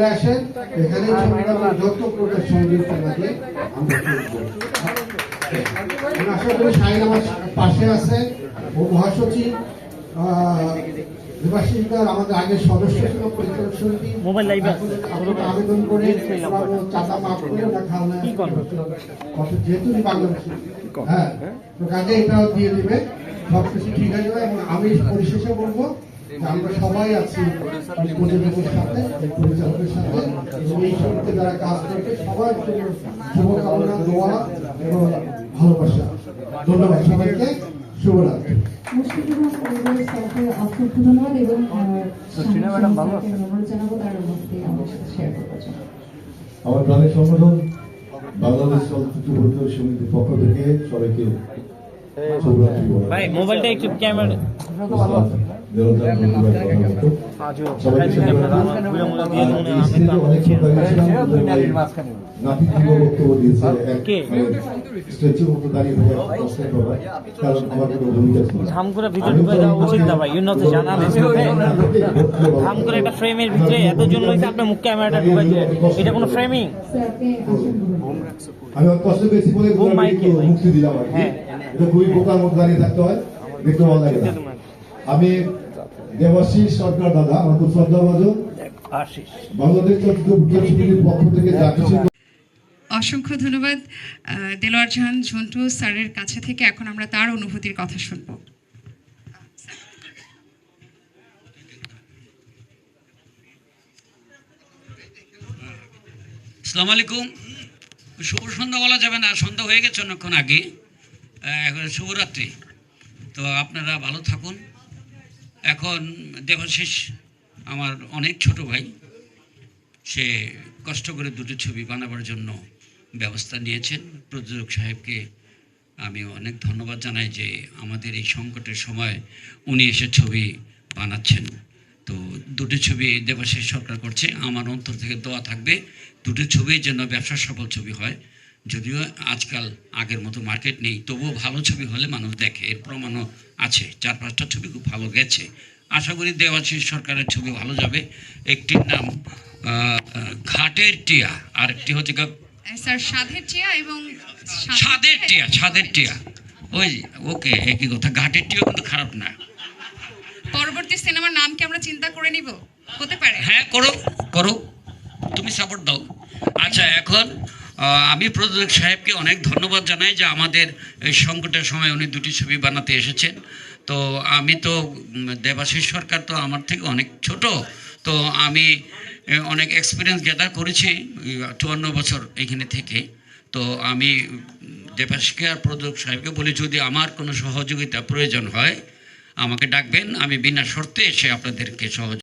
চলে আসেন। এখানে যত প্রকার সংগীত আমরা আশা করি শাহিন আমার পাশে আছে। ও মহাসচিব আমাদের আগের সদস্য ছিল পরিচালক সমিতি। মোবাইল লাইভ আবেদন করে ওরা চাঁদা মাফ করে ওরা খাওয়া কি করবে? যেহেতু বাংলাদেশি। হ্যাঁ। তো কাজে এটাও দিয়ে দিবে। সব কিছু ঠিক হয়ে যাবে এবং আমি পরিশেষে বলব আমরা সবাই আছি এই প্রযোজকের সাথে পরিচালকের সাথে এবং এই যারা কাজ সবার জন্য শুভকামনা দোয়া এবং ভালোবাসা। ধন্যবাদ সবাইকে। শুভরাত্রি। আমার প্রাণের সংগঠন বাংলাদেশ চলচ্চিত্র পরিচালক সমিতির পক্ষ থেকে সবাইকে ভাই মোবাইলটা একটু ক্যামেরা। ধাম করে ভিতরে ঢুকে যাওয়া উচিত না ভাই ইউন তো জানা ধাম করে একটা ফ্রেমের ভিতরে এত জন্য হয়েছে আপনার মুখ ক্যামেরাটা ঢুকাইছে এটা কোনো ফ্রেমিং। আমি কষ্ট পেয়েছি বলে মুক্তি দিলাম হ্যাঁ। খুবই বোকার মতো দাঁড়িয়ে থাকতে হয় দেখতে ভালো লাগে না। আমি দেবাশিস সরকার দাদা আমার খুব শ্রদ্ধাভাজন আশিস বাংলাদেশ চলচ্চিত্র পক্ষ থেকে যা কিছু অসংখ্য ধন্যবাদ দেলোয়ার জাহান ঝন্টু স্যারের কাছে থেকে এখন আমরা তার অনুভূতির কথা শুনব। আসসালামু আলাইকুম। শুভ সন্ধ্যা বলা যাবে না সন্ধ্যা হয়ে গেছে অনেকক্ষণ আগে। এখন শুভরাত্রি। তো আপনারা ভালো থাকুন। এখন দেবাশিস আমার অনেক ছোট ভাই, সে কষ্ট করে দুটো ছবি বানাবার জন্য ব্যবস্থা নিয়েছেন। প্রযোজক সাহেবকে আমি অনেক ধন্যবাদ জানাই যে আমাদের এই সংকটের সময় উনি এসে ছবি বানাচ্ছেন। তো দুটো ছবি দেবাশিস সরকার করছে। আমার অন্তর থেকে দোয়া থাকবে, দুটো ছবি যেন ব্যবসা সফল ছবি হয়। যদিও আজকাল আগের মতো মার্কেট নেই তবুও ভালো ছবি হলে মানুষ দেখে। এর প্রমাণও আছে। চার পাঁচটা ছবি খুব ভালো গেছে। আশা করি দেবাশিস সরকারের ছবি ভালো যাবে। একটির নাম ঘাটের টিয়া আর একটি হচ্ছে গা- স্যার সাধের টিয়া এবং ছাদের টিয়া। ছাদের টিয়া ওই ওকে একই কথা। ঘাটের টিয়া কিন্তু খারাপ না। পরবর্তী সিনেমার নাম কি আমরা চিন্তা করে নিব। হতে পারে। হ্যাঁ করো করো। তুমি সাপোর্ট দাও। আচ্ছা এখন আমি প্রযোজক সাহেবকে অনেক ধন্যবাদ জানাই যে আমাদের এই সংকটের সময় উনি দুটি ছবি বানাতে এসেছেন। তো আমি তো দেবাশিস সরকার তো আমার থেকে অনেক ছোট, তো আমি অনেক এক্সপিরিয়েন্স গ্যাদার করেছি চুয়ান্ন বছর এখানে থেকে। তো আমি দেবাশিসকে আর প্রযোজক সাহেবকে বলি, যদি আমার কোনো সহযোগিতা প্রয়োজন হয়, আমাকে ডাকবেন, আমি বিনা শর্তে এসে আপনাদেরকে সহযোগ